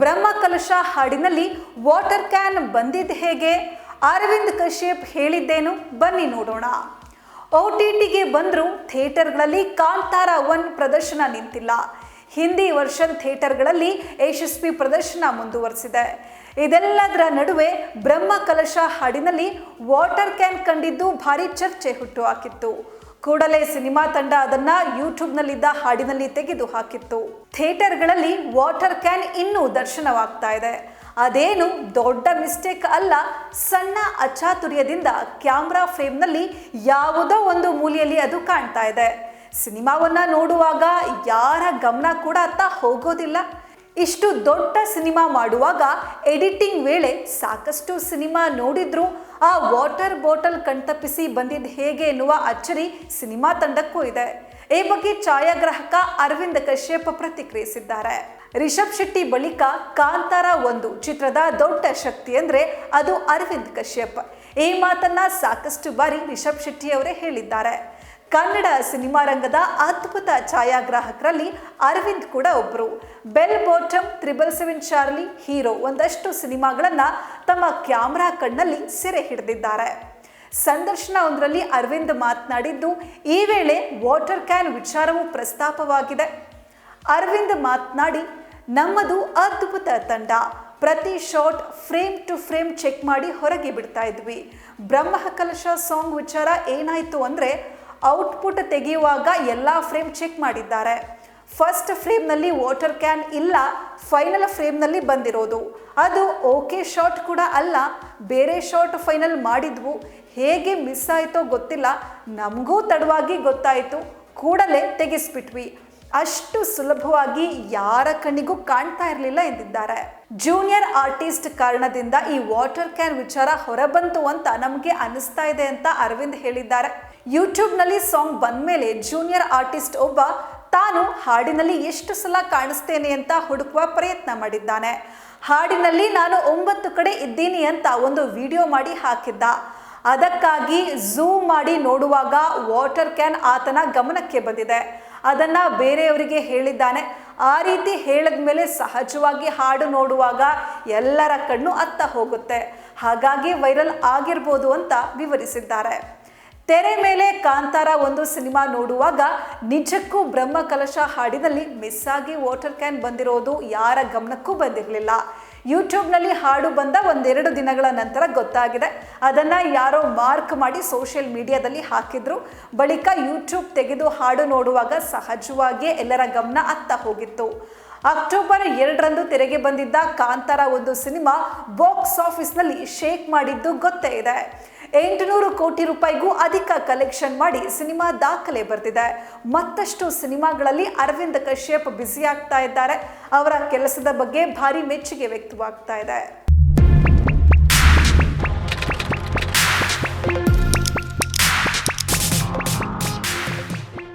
ಬ್ರಹ್ಮ ಕಲಶ ಹಾಡಿನಲ್ಲಿ water can ಬಂದಿದ್ದು ಹೇಗೆ? ಅರವಿಂದ್ ಕಶ್ಯಪ್ ಹೇಳಿದ್ದೇನು? ಬನ್ನಿ ನೋಡೋಣ. ಒ ಟಿ ಟಿಗೆ ಬಂದರೂ ಥಿಯೇಟರ್ಗಳಲ್ಲಿ ಕಾಂತಾರ ಒನ್ ಪ್ರದರ್ಶನ ನಿಂತಿಲ್ಲ. ಹಿಂದಿ ವರ್ಷನ್ ಥಿಯೇಟರ್ಗಳಲ್ಲಿ ಯಶಸ್ವಿ ಪ್ರದರ್ಶನ ಮುಂದುವರೆಸಿದೆ. ಇದೆಲ್ಲದರ ನಡುವೆ ಬ್ರಹ್ಮ ಕಲಶ ಹಾಡಿನಲ್ಲಿ ವಾಟರ್ ಕ್ಯಾನ್ ಕಂಡಿದ್ದು ಭಾರಿ ಚರ್ಚೆ ಹುಟ್ಟು ಹಾಕಿತ್ತು. ಕೂಡಲೇ ಸಿನಿಮಾ ತಂಡ ಅದನ್ನ ಯೂಟ್ಯೂಬ್ನಲ್ಲಿದ್ದ ಹಾಡಿನಲ್ಲಿ ತೆಗೆದು ಹಾಕಿತ್ತು. ಥಿಯೇಟರ್ಗಳಲ್ಲಿ ವಾಟರ್ ಕ್ಯಾನ್ ಇನ್ನೂ ದರ್ಶನವಾಗ್ತಾ ಇದೆ. ಅದೇನು ದೊಡ್ಡ ಮಿಸ್ಟೇಕ್ ಅಲ್ಲ, ಸಣ್ಣ ಅಚಾತುರ್ಯದಿಂದ ಕ್ಯಾಮ್ರಾ ಫ್ರೇಮ್ನಲ್ಲಿ ಯಾವುದೋ ಒಂದು ಮೂಲೆಯಲ್ಲಿ ಅದು ಕಾಣ್ತಾ ಇದೆ. ಸಿನಿಮಾವನ್ನ ನೋಡುವಾಗ ಯಾರ ಗಮನ ಕೂಡ ಅತ್ತ ಹೋಗೋದಿಲ್ಲ. ಇಷ್ಟು ದೊಡ್ಡ ಸಿನಿಮಾ ಮಾಡುವಾಗ ಎಡಿಟಿಂಗ್ ವೇಳೆ ಸಾಕಷ್ಟು ಸಿನಿಮಾ ನೋಡಿದ್ರು. ಆ ವಾಟರ್ ಬಾಟಲ್ ಕಣ್ತಪ್ಪಿಸಿ ಬಂದಿದ್ದು ಹೇಗೆ ಎನ್ನುವ ಅಚ್ಚರಿ ಸಿನಿಮಾ ತಂಡಕ್ಕೂ ಇದೆ. ಈ ಬಗ್ಗೆ ಛಾಯಾಗ್ರಾಹಕ ಅರವಿಂದ್ ಕಶ್ಯಪ್ ಪ್ರತಿಕ್ರಿಯಿಸಿದ್ದಾರೆ. ರಿಷಬ್ ಶೆಟ್ಟಿ ಬಳಿಕ ಕಾಂತಾರ ಒಂದು ಚಿತ್ರದ ದೊಡ್ಡ ಶಕ್ತಿ ಅಂದ್ರೆ ಅದು ಅರವಿಂದ್ ಕಶ್ಯಪ್. ಈ ಮಾತನ್ನ ಸಾಕಷ್ಟು ಬಾರಿ ರಿಷಬ್ ಶೆಟ್ಟಿ ಅವರೇ ಹೇಳಿದ್ದಾರೆ. ಕನ್ನಡ ಸಿನಿಮಾ ರಂಗದ ಅದ್ಭುತ ಛಾಯಾಗ್ರಾಹಕರಲ್ಲಿ ಅರವಿಂದ್ ಕೂಡ ಒಬ್ಬರು bell bottom, triple seven Charlie, hero ಒಂದಷ್ಟು ಸಿನಿಮಾಗಳನ್ನ ತಮ್ಮ ಕ್ಯಾಮ್ರಾ ಕಣ್ಣಲ್ಲಿ ಸೆರೆ ಹಿಡಿದಿದ್ದಾರೆ. ಸಂದರ್ಶನ ಒಂದರಲ್ಲಿ ಅರವಿಂದ್ ಮಾತನಾಡಿದ್ದು, ಈ ವೇಳೆ ವಾಟರ್ ಕ್ಯಾನ್ ವಿಚಾರವೂ ಪ್ರಸ್ತಾಪವಾಗಿದೆ. ಅರವಿಂದ್ ಮಾತನಾಡಿ, ನಮ್ಮದು ಅದ್ಭುತ ತಂಡ. ಪ್ರತಿ shot frame to frame check ಮಾಡಿ ಹೊರಗೆ ಬಿಡ್ತಾ ಇದ್ವಿ. ಬ್ರಹ್ಮ ಕಲಶ ಸಾಂಗ್ ವಿಚಾರ ಏನಾಯಿತು ಅಂದ್ರೆ ಔಟ್ಪುಟ್ ತೆಗೆಯುವಾಗ ಎಲ್ಲ ಫ್ರೇಮ್ ಚೆಕ್ ಮಾಡಿದ್ದಾರೆ. ಫಸ್ಟ್ ಫ್ರೇಮ್ನಲ್ಲಿ ವಾಟರ್ ಕ್ಯಾನ್ ಇಲ್ಲ ಫೈನಲ್ ಫ್ರೇಮ್ನಲ್ಲಿ ಬಂದಿರೋದು. ಅದು ಓಕೆ ಶಾಟ್ ಕೂಡ ಅಲ್ಲ, ಬೇರೆ ಶಾಟ್ ಫೈನಲ್ ಮಾಡಿದ್ವು. ಹೇಗೆ ಮಿಸ್ ಆಯಿತೋ ಗೊತ್ತಿಲ್ಲ, ನಮಗೂ ತಡವಾಗಿ ಗೊತ್ತಾಯಿತು. ಕೂಡಲೇ ತೆಗೆಸ್ಬಿಟ್ವಿ. ಅಷ್ಟು ಸುಲಭವಾಗಿ ಯಾರ ಕಣ್ಣಿಗೂ ಕಾಣ್ತಾ ಇರಲಿಲ್ಲ ಎಂದಿದ್ದಾರೆ. ಜೂನಿಯರ್ ಆರ್ಟಿಸ್ಟ್ ಕಾರಣದಿಂದ ಈ ವಾಟರ್ ಕ್ಯಾನ್ ವಿಚಾರ ಹೊರಬಂತು ಅಂತ ನಮಗೆ ಅನಿಸ್ತಾ ಇದೆ ಅಂತ ಅರವಿಂದ್ ಹೇಳಿದ್ದಾರೆ. ಯೂಟ್ಯೂಬ್ನಲ್ಲಿ ಸಾಂಗ್ ಬಂದಮೇಲೆ ಜೂನಿಯರ್ ಆರ್ಟಿಸ್ಟ್ ಒಬ್ಬ ತಾನು ಹಾಡಿನಲ್ಲಿ ಎಷ್ಟು ಸಲ ಕಾಣಿಸ್ತೇನೆ ಅಂತ ಹುಡುಕುವ ಪ್ರಯತ್ನ ಮಾಡಿದ್ದಾನೆ. ಹಾಡಿನಲ್ಲಿ ನಾನು ಒಂಬತ್ತು ಕಡೆ ಇದ್ದೀನಿ ಅಂತ ಒಂದು ವಿಡಿಯೋ ಮಾಡಿ ಹಾಕಿದ್ದ. ಅದಕ್ಕಾಗಿ ಝೂಮ್ ಮಾಡಿ ನೋಡುವಾಗ ವಾಟರ್ ಕ್ಯಾನ್ ಆತನ ಗಮನಕ್ಕೆ ಬಂದಿದೆ. ಅದನ್ನ ಬೇರೆಯವರಿಗೆ ಹೇಳಿದ್ದಾನೆ. ಆ ರೀತಿ ಹೇಳಿದ ಮೇಲೆ ಸಹಜವಾಗಿ ಹಾಡು ನೋಡುವಾಗ ಎಲ್ಲರ ಕಣ್ಣು ಅತ್ತ ಹೋಗುತ್ತೆ. ಹಾಗಾಗಿ ವೈರಲ್ ಆಗಿರ್ಬೋದು ಅಂತ ವಿವರಿಸಿದ್ದಾರೆ. ತೆರೆ ಮೇಲೆ ಕಾಂತಾರ ಒಂದು ಸಿನಿಮಾ ನೋಡುವಾಗ ನಿಜಕ್ಕೂ ಬ್ರಹ್ಮ ಕಲಶ ಹಾಡಿನಲ್ಲಿ ಮಿಸ್ ಆಗಿ ವಾಟರ್ ಕ್ಯಾನ್ ಬಂದಿರೋದು ಯಾರ ಗಮನಕ್ಕೂ ಬಂದಿರಲಿಲ್ಲ. ಯೂಟ್ಯೂಬ್ನಲ್ಲಿ ಹಾಡು ಬಂದ ಒಂದೆರಡು ದಿನಗಳ ನಂತರ ಗೊತ್ತಾಗಿದೆ. ಅದನ್ನು ಯಾರೋ ಮಾರ್ಕ್ ಮಾಡಿ ಸೋಷಿಯಲ್ ಮೀಡಿಯಾದಲ್ಲಿ ಹಾಕಿದ್ರು. ಬಳಿಕ ಯೂಟ್ಯೂಬ್ ತೆಗೆದು ಹಾಡು ನೋಡುವಾಗ ಸಹಜವಾಗಿಯೇ ಎಲ್ಲರ ಗಮನ ಅತ್ತ ಹೋಗಿತ್ತು. ಅಕ್ಟೋಬರ್ ಎರಡರಂದು ತೆರೆಗೆ ಬಂದಿದ್ದ ಕಾಂತಾರ ಒಂದು ಸಿನಿಮಾ ಬಾಕ್ಸ್ ಆಫೀಸ್ನಲ್ಲಿ ಶೇಕ್ ಮಾಡಿದ್ದು ಗೊತ್ತೇ ಇದೆ. ಎಂಟುನೂರು ಕೋಟಿ ರೂಪಾಯಿಗೂ ಅಧಿಕ ಕಲೆಕ್ಷನ್ ಮಾಡಿ ಸಿನಿಮಾ ದಾಖಲೆ ಬರ್ತಿದೆ. ಮತ್ತಷ್ಟು ಸಿನಿಮಾಗಳಲ್ಲಿ ಅರವಿಂದ್ ಕಶ್ಯಪ್ ಬ್ಯುಸಿ ಆಗ್ತಾ ಇದ್ದಾರೆ. ಅವರ ಕೆಲಸದ ಬಗ್ಗೆ ಭಾರಿ ಮೆಚ್ಚುಗೆ ವ್ಯಕ್ತವಾಗ್ತಾ ಇದೆ.